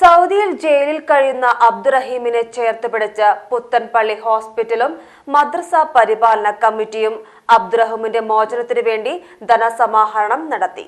സൗദിയിൽ ജയിലിൽ കഴിയുന്ന അബ്ദുറഹീമിനെ ചേർത്ത് പിടിച്ച പുത്തൻപള്ളി ഹോസ്പിറ്റലും മദ്രസ പരിപാലന കമ്മിറ്റിയും അബ്ദുറഹീമിന്റെ മോചനത്തിനു വേണ്ടി ധനസമാഹരണം നടത്തി.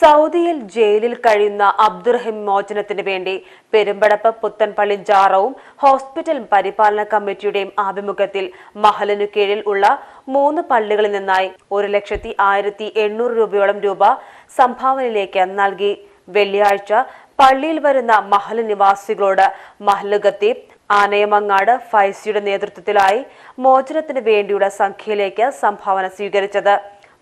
സൗദിയിൽ ജയിലിൽ കഴിയുന്ന അബ്ദുറഹിം മോചനത്തിന് വേണ്ടി പെരുമ്പടപ്പ് പുത്തൻപള്ളി ജാറവും ഹോസ്പിറ്റൽ പരിപാലന കമ്മിറ്റിയുടെയും ആഭിമുഖ്യത്തിൽ മഹലിനു കീഴിൽ ഉള്ള മൂന്ന് പള്ളികളിൽ നിന്നായി ഒരു ലക്ഷത്തി ആയിരത്തി എണ്ണൂറ് രൂപയോളം രൂപ സംഭാവനയിലേക്ക് നൽകി. വെള്ളിയാഴ്ച പള്ളിയിൽ വരുന്ന മഹൽ നിവാസികളോട് മഹൽ ആനയമങ്ങാട് ഫൈസിയുടെ നേതൃത്വത്തിലായി മോചനത്തിന് വേണ്ടിയുള്ള സംഖ്യയിലേക്ക് സംഭാവന സ്വീകരിച്ചത്.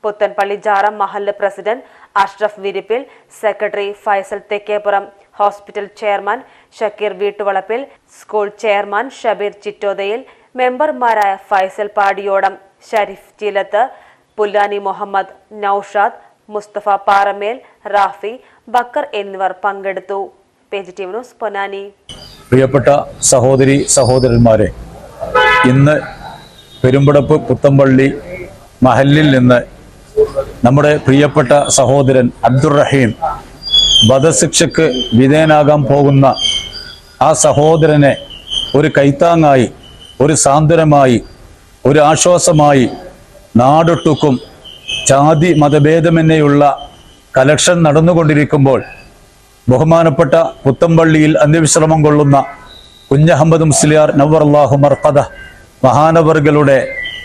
പുത്തൻപള്ളി ജാറം മഹല്ല് president Ashraf Virippil secretary Faisal Thekkeppuram hospital chairman Shakeer Veettuvalappil school chairman Shabeer ചിറ്റോദയിൽ മെമ്പർമാരായ ഫൈസൽ പാടിയോടം ഷരീഫ് ചിലത്ത് പുല്ലാനി മുഹമ്മദ് നൌഷാദ് മുസ്തഫ പാറമേൽ റാഫി ബക്കർ എന്നിവർ പങ്കെടുത്തു. പൊന്നാനി. പ്രിയപ്പെട്ട സഹോദരി സഹോദരന്മാരെ ഇന്ന് പെരുമ്പടപ്പ് പുത്തമ്പള്ളി മഹലിൽ നിന്ന് നമ്മുടെ പ്രിയപ്പെട്ട സഹോദരൻ അബ്ദുറഹീം വധശിക്ഷക്ക് വിധേയനാകാൻ പോകുന്ന ആ സഹോദരനെ ഒരു കൈത്താങ്ങായി ഒരു സാന്ത്വനമായി ഒരു ആശ്വാസമായി നാടൊട്ടുക്കും. ജാതി മതഭേദമെന്നെയുള്ള കലക്ഷൻ നടന്നുകൊണ്ടിരിക്കുമ്പോൾ ബഹുമാനപ്പെട്ട പുത്തമ്പള്ളിയിൽ അന്ത്യവിശ്രമം കൊള്ളുന്ന കുഞ്ഞഹമ്മദ് മുസ്ലിയാർ നവർ അള്ളാഹു മർക്കദ മഹാനവറുകളുടെ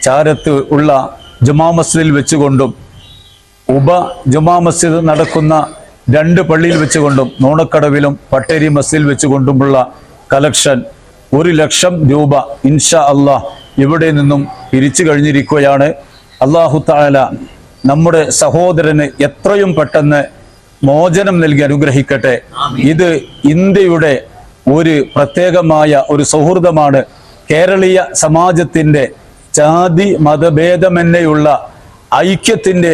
ചാരത്ത് ഉള്ള ജുമാ മസ്ലിൽ വെച്ചുകൊണ്ടും ഉപ ജുമാ മസ്ജിദ് നടക്കുന്ന രണ്ട് പള്ളിയിൽ വെച്ചുകൊണ്ടും നോണക്കടവിലും പട്ടേരി മസ്ജിദിൽ വെച്ചുകൊണ്ടുമുള്ള കലക്ഷൻ ഒരു ലക്ഷം രൂപ ഇൻഷാ അള്ളാഹ് ഇവിടെ നിന്നും പിരിച്ചു കഴിഞ്ഞിരിക്കുകയാണ്. അള്ളാഹു താല നമ്മുടെ സഹോദരന് എത്രയും പെട്ടെന്ന് മോചനം നൽകി അനുഗ്രഹിക്കട്ടെ. ഇത് ഇന്ത്യയുടെ ഒരു പ്രത്യേകമായ ഒരു സൗഹൃദമാണ്. കേരളീയ സമാജത്തിന്റെ ജാതി മതഭേദമെന്നെയുള്ള ഐക്യത്തിന്റെ